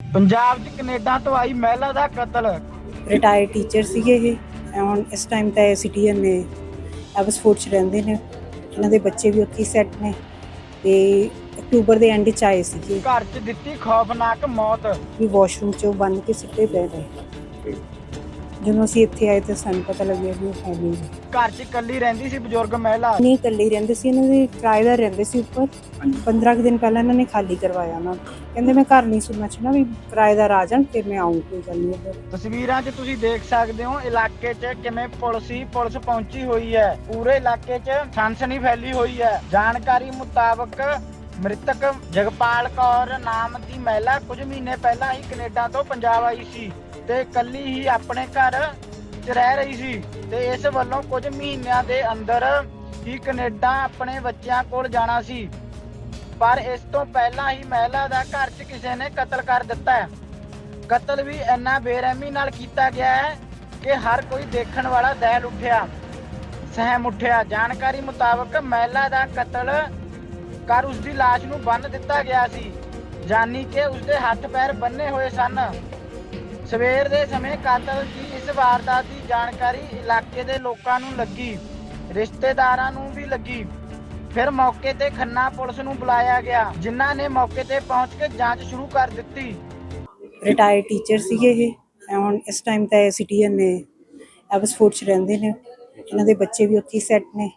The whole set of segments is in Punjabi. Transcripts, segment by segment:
ਪੰਜਾਬ 'ਚ ਕੈਨੇਡਾ ਤੋਂ ਆਈ ਮਹਿਲਾ ਦਾ ਕਤਲ। ਰਿਟਾਇਰਡ ਟੀਚਰ ਸੀਗੇ ਇਹ। ਹੁਣ ਇਸ ਟਾਈਮ ਤਾਂ ਸਿਟੀਜ਼ਨ ਨੇ ਐਬਸਫੋਰਡ ਚ ਰਹਿੰਦੇ ਨੇ। ਇਹਨਾਂ ਦੇ ਬੱਚੇ ਵੀ ਉੱਥੇ ਸੈੱਟ ਨੇ। ਤੇ ਅਕਤੂਬਰ ਦੇ ਐਂਡ ਚ ਆਏ ਸੀਗੇ। ਘਰ 'ਚ ਦਿੱਤੀ ਖੌਫਨਾਕ ਮੌਤ। ਵੀ ਵਾਸ਼ਰੂਮ ਚੋਂ ਬੰਨ ਕੇ ਸਿੱਟੇ ਪਏ ਨੇ। ਜਦੋਂ ਅਸੀਂ ਇੱਥੇ ਆਏ ਤਾਂ ਸਾਨੂੰ ਪਤਾ ਲੱਗਿਆ ਵੀ ਉਹ ਫੈਮਿਲੀ ਹੈ ਘਰ 'ਚ ਇਕੱਲੀ ਰਹਿੰਦੀ ਸੀ ਬਜ਼ੁਰਗ ਮਹਿਲਾ? ਨਹੀਂ ਇਕੱਲੇ ਰਹਿੰਦੇ ਸੀ। ਇਹਨਾਂ ਦੇ ਕਿਰਾਏਦਾਰ ਰਹਿੰਦੇ ਸੀ ਉੱਪਰ। 15 ਕੁ ਦਿਨ ਪਹਿਲਾਂ ਇਹਨਾਂ ਨੇ ਖਾਲੀ ਕਰਵਾਇਆ ਨਾ। ਕਹਿੰਦੇ ਮੈਂ ਘਰ ਨਹੀਂ ਸੁਣਨਾ ਚਾਹਣਾ ਵੀ ਕਿਰਾਏਦਾਰ ਆ ਜਾਣ ਫਿਰ ਮੈਂ ਆਉਂ ਕੋਈ ਗੱਲ ਨਹੀਂ ਤਸਵੀਰਾਂ 'ਚ ਤੁਸੀਂ ਦੇਖ ਸਕਦੇ ਹੋ ਇਲਾਕੇ 'ਚ ਕਿਵੇਂ ਪੁਲਿਸ ਹੀ ਪੁਲਿਸ ਪਹੁੰਚੀ ਹੋਈ ਹੈ। ਪੂਰੇ ਇਲਾਕੇ 'ਚ ਸਨਸਨੀ ਫੈਲੀ ਹੋਈ ਹੈ। ਜਾਣਕਾਰੀ ਮੁਤਾਬਕ ਮ੍ਰਿਤਕ ਜਗਪਾਲ ਕੌਰ ਨਾਮ ਦੀ ਮਹਿਲਾ ਕੁਝ ਮਹੀਨੇ ਪਹਿਲਾਂ ਹੀ ਕੈਨੇਡਾ ਤੋਂ ਪੰਜਾਬ ਆਈ ਸੀ। ਤੇ ਇਕੱਲੀ ਹੀ ਆਪਣੇ ਘਰ 'ਚ ਰਹਿ ਰਹੀ ਸੀ ਤੇ ਇਸ ਵੱਲੋਂ ਕੁਝ ਮਹੀਨਿਆਂ ਦੇ ਅੰਦਰ ਹੀ ਕੈਨੇਡਾ ਆਪਣੇ ਬੱਚਿਆਂ ਕੋਲ ਜਾਣਾ ਸੀ। ਪਰ ਇਸ ਤੋਂ ਪਹਿਲਾਂ ਹੀ ਮਹਿਲਾ ਦਾ ਘਰ 'ਚ ਕਿਸੇ ਨੇ ਕਤਲ ਕਰ ਦਿੱਤਾ ਹੈ। ਕਤਲ ਵੀ ਇੰਨਾ ਬੇਰਹਿਮੀ ਨਾਲ ਕੀਤਾ ਗਿਆ ਹੈ ਕਿ ਹਰ ਕੋਈ ਦੇਖਣ ਵਾਲਾ ਦਹਿਲ ਉੱਠਿਆ, ਸਹਿਮ ਉੱਠਿਆ। ਜਾਣਕਾਰੀ ਮੁਤਾਬਕ ਮਹਿਲਾ ਦਾ ਕਤਲ ਕਰ ਉਸ ਦੀ ਲਾਸ਼ ਨੂੰ ਬੰਨ ਦਿੱਤਾ ਗਿਆ ਸੀ। ਜਾਨੀ ਕਿ ਉਸ ਦੇ ਹੱਥ ਪੈਰ ਬੰਨੇ ਹੋਏ ਸਨ। ਸਵੇਰ ਦੇ ਸਮੇਂ ਕਾਤਲ ਦੀ ਇਸ ਵਾਰਦਾਤ ਦੀ ਜਾਣਕਾਰੀ ਇਲਾਕੇ ਦੇ ਲੋਕਾਂ ਨੂੰ ਲੱਗੀ ਰਿਸ਼ਤੇਦਾਰਾਂ ਨੂੰ ਵੀ ਲੱਗੀ। ਫਿਰ ਮੌਕੇ ਤੇ ਖੰਨਾ ਪੁਲਿਸ ਨੂੰ ਬੁਲਾਇਆ ਗਿਆ ਜਿਨ੍ਹਾਂ ਨੇ ਮੌਕੇ ਤੇ ਪਹੁੰਚ ਕੇ ਜਾਂਚ ਸ਼ੁਰੂ ਕਰ ਦਿੱਤੀ। ਰਿਟਾਇਰਡ ਟੀਚਰ ਸੀਗੇ ਇਹ ਇਹ ਹੁਣ ਇਸ ਟਾਈਮ ਤਾਂ ਸਿਟੀਜ਼ਨ ਨੇ ਐਬਸਫੋਰਡ ਚ ਰਹਿੰਦੇ ਨੇ। ਇਹਨਾਂ ਦੇ ਬੱਚੇ ਵੀ ਉੱਥੇ ਸੈੱਟ ਨੇ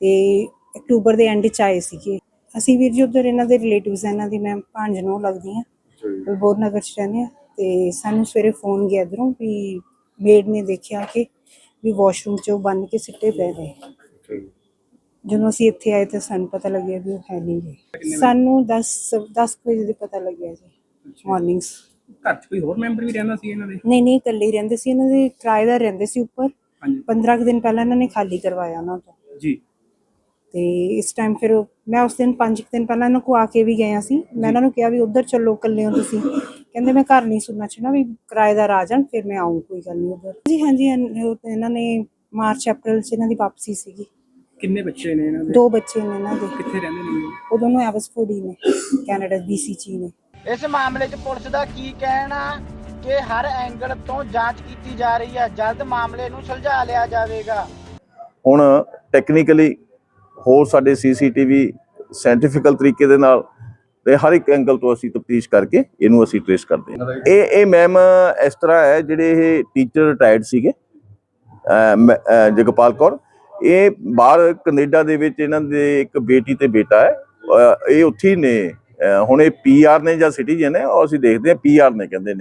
ਤੇ ਅਕਤੂਬਰ ਦੇ ਐਂਡ ਚ ਆਏ ਸੀਗੇ। ਅਸੀਂ ਵੀਰ ਜੀ ਉਧਰ ਇਹਨਾਂ ਦੇ ਰਿਲੇਟਿਵਸ ਇਹਨਾਂ ਦੀ ਮੈਂ ਭਾਂਜ ਨੂੰ ਲੱਗਦੀ ਆ ਬੋਰ ਨਗਰ ਚ ਰਹਿੰਦੇ ਆ ਤੇ ਸਾਨੂੰ ਸਵੇਰੇ ਫੋਨ ਗਿਆ ਇਧਰੋਂ ਵੀ ਮੇਡ ਨੇ ਦੇਖਿਆ ਕਿ ਵੀ ਵਾਸ਼ਰੂਮ ਚੋਂ ਬੰਨ ਕੇ ਸਿੱਟੇ ਪਏ ਨੇ। ਜਦੋਂ ਅਸੀਂ ਇੱਥੇ ਆਏ ਤਾਂ ਸਾਨੂੰ ਪਤਾ ਲੱਗਿਆ ਵੀ ਉਹ ਹੈ ਨਹੀਂ ਗੇ। ਸਾਨੂੰ 10 10 ਵਜੇ ਦੇ ਪਤਾ ਲੱਗਿਆ ਜੀ ਮਾਰਨਿੰਗਸ ਘਰ 'ਚ ਕੋਈ ਹੋਰ ਮੈਂਬਰ ਵੀ ਰਹਿੰਦਾ ਸੀ ਇਹਨਾਂ ਦੇ? ਨਹੀਂ ਨਹੀਂ ਇਕੱਲੇ ਹੀ ਰਹਿੰਦੇ ਸੀ। ਇਹਨਾਂ ਦੇ ਕਿਰਾਏਦਾਰ ਰਹਿੰਦੇ ਸੀ ਉੱਪਰ। ਹਾਂਜੀ। 15 ਕੁ ਦਿਨ ਪਹਿਲਾਂ ਇਹਨਾਂ ਨੇ ਖਾਲੀ ਕਰਵਾਇਆ ਉਹਨਾਂ ਤੋਂ। ਜੀ। ਤੇ ਇਸ ਟਾਈਮ ਫਿਰ ਮੈਂ ਉਸ ਦਿਨ 5 ਦਿਨ ਪਹਿਲਾਂ ਇਹਨਾਂ ਕੋ ਆ ਕੇ ਵੀ ਗਿਆ ਸੀ। ਮੈਂ ਇਹਨਾਂ ਨੂੰ ਕਿਹਾ ਵੀ ਉੱਧਰ ਚੱਲੋ ਇਕੱਲੇ ਹੋ ਤੁਸੀਂ। ਕਹਿੰਦੇ ਮੈਂ ਘਰ ਨਹੀਂ ਸੁਣਨਾ ਚਾਹਣਾ ਵੀ ਕਿਰਾਏਦਾਰ ਆ ਜਾਣ ਫਿਰ ਮੈਂ ਆਉਂ ਕੋਈ ਗੱਲ ਨਹੀਂ ਉੱਧਰ। ਜੀ ਹਾਂਜੀ ਇਹਨਾਂ ਨੇ ਮਾਰਚ ਅਪ੍ਰੈਲ ਚ ਇਹਨਾਂ ਦੀ ਵਾਪਸੀ ਸੀਗੀ। ਕਿੰਨੇ ਬੱਚੇ ਨੇ ਇਹਨਾਂ ਦੇ? ਦੋ ਬੱਚੇ ਨੇ ਇਹਨਾਂ ਦੇ। ਕਿੱਥੇ ਰਹਿੰਦੇ ਨੇ? ਉਹ ਦੋਨੋਂ ਐਵਸਫੋਰਡ ਹੀ ਨੇ ਕੈਨੇਡਾ ਬੀਸੀ ਚ ਨੇ। ਇਸ ਮਾਮਲੇ 'ਚ ਪੁਲਿਸ ਦਾ ਕੀ ਕਹਿਣਾ? ਕਿ ਹਰ ਐਂਗਲ ਤੋਂ ਜਾਂਚ ਕੀਤੀ ਜਾ ਰਹੀ ਹੈ ਜਲਦ ਮਾਮਲੇ ਨੂੰ ਸੁਲਝਾ ਲਿਆ ਜਾਵੇਗਾ। ਹੁਣ ਟੈਕਨੀਕਲੀ ਹੋਰ ਸਾਡੇ ਸੀਸੀਟੀਵੀ ਸਾਇੰਟੀਫਿਕਲ ਤਰੀਕੇ ਦੇ ਨਾਲ ਤੇ ਹਰ ਇੱਕ ਐਂਗਲ ਤੋਂ ਅਸੀਂ ਤਫਤੀਸ਼ ਕਰਕੇ ਇਹਨੂੰ ਅਸੀਂ ਟ੍ਰੇਸ ਕਰਦੇ ਹਾਂ। ਇਹ ਇਹ ਮੈਮ ਇਸ ਤਰ੍ਹਾਂ ਹੈ, ਜਿਹੜੇ ਇਹ ਟੀਚਰ ਰਿਟਾਇਰਡ ਸੀਗੇ ਮ- ਜਗਪਾਲ ਕੌਰ, ਇਹ ਬਾਹਰ ਕੈਨੇਡਾ ਦੇ ਵਿੱਚ ਇਹਨਾਂ ਦੇ ਇੱਕ ਬੇਟੀ ਤੇ ਬੇਟਾ ਹੈ ਇਹ ਉੱਥੇ ਹੀ ਨੇ ਹੁਣ ਇਹ ਪੀਆਰ ਨੇ ਜਾਂ ਸਿਟੀਜ਼ਨ ਹੈ ਔਰ ਅਸੀਂ ਦੇਖਦੇ ਹਾਂ ਪੀਆਰ ਨੇ ਕਹਿੰਦੇ ਨੇ।